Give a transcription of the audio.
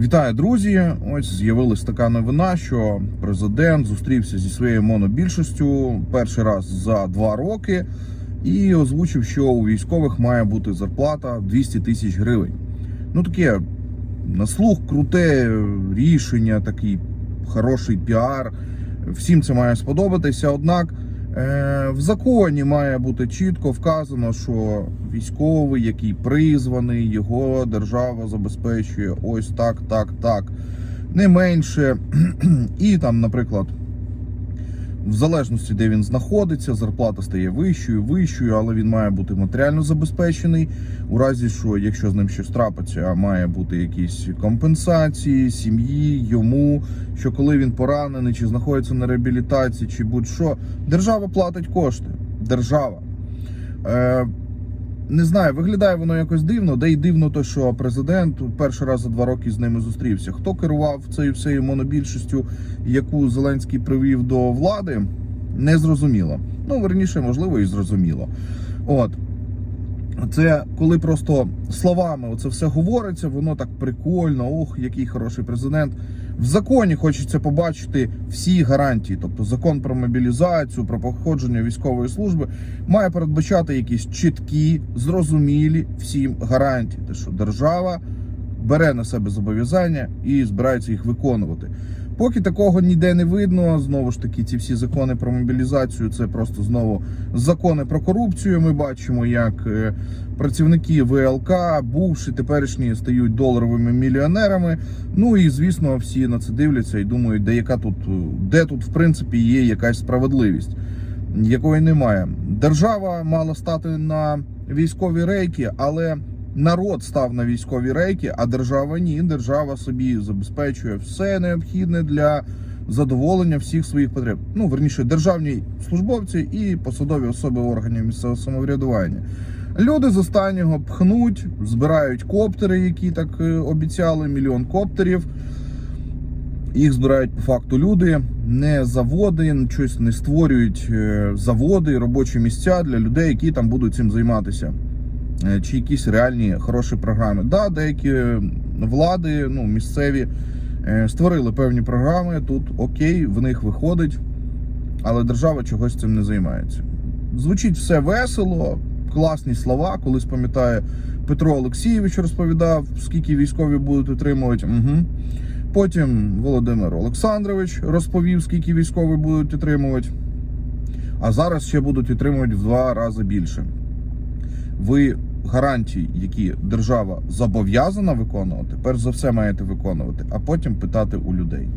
Вітаю, друзі! Ось з'явилась така новина, що президент зустрівся зі своєю монобільшістю перший раз за два роки і озвучив, що у військових має бути зарплата 200 тисяч гривень. Ну таке на слух круте рішення, такий хороший піар. Всім це має сподобатися. Однак в законі має бути чітко вказано, що військовий, який призваний, його держава забезпечує ось так, так, так. Не менше. І там, наприклад, в залежності, де він знаходиться, зарплата стає вищою, вищою, але він має бути матеріально забезпечений. У разі, що якщо з ним щось трапиться, має бути якісь компенсації сім'ї, йому. Що коли він поранений, чи знаходиться на реабілітації, чи будь-що, держава платить кошти. Держава. Е, не знаю, виглядає воно якось дивно, де й дивно те, що президент перший раз за два роки з ними зустрівся. Хто керував цією всією монобільшістю, яку Зеленський привів до влади, не зрозуміло. Ну, верніше, можливо, і зрозуміло. От. Це коли просто словами це все говориться, воно так прикольно, ох, який хороший президент. В законі хочеться побачити всі гарантії. Тобто закон про мобілізацію, про походження військової служби має передбачати якісь чіткі, зрозумілі всім гарантії. Те, що держава бере на себе зобов'язання і збирається їх виконувати. Поки такого ніде не видно, знову ж таки, ці всі закони про мобілізацію це просто знову закони про корупцію. Ми бачимо, як е, працівники ВЛК, бувші теперішні, стають доларовими мільйонерами. Ну і звісно, всі на це дивляться і думають, де яка тут, е, де тут в принципі є якась справедливість, якої немає. Держава мала стати на військові рейки, але народ став на військові рейки, а держава ні. Держава собі забезпечує все необхідне для задоволення всіх своїх потреб. Ну, верніше, державні службовці і посадові особи органів місцевого самоврядування. Люди з останнього пхнуть, збирають коптери, які так е, обіцяли, мільйон коптерів. Їх збирають по факту люди, не заводи, щось не створюють е, заводи, робочі місця для людей, які там будуть цим займатися. Е, Чи якісь реальні хороші програми. Да, деякі влади, ну місцеві, е, створили певні програми. Тут окей, в них виходить, але держава чогось цим не займається. Звучить все весело, класні слова. Колись пам'ятаю, Петро Олексійович розповідав, скільки військові будуть отримувати. Угу. Потім Володимир Олександрович розповів, скільки військові будуть отримувати. А зараз ще будуть отримувати в два рази більше. Ви гарантії, які держава зобов'язана виконувати, перш за все маєте виконувати, а потім питати у людей.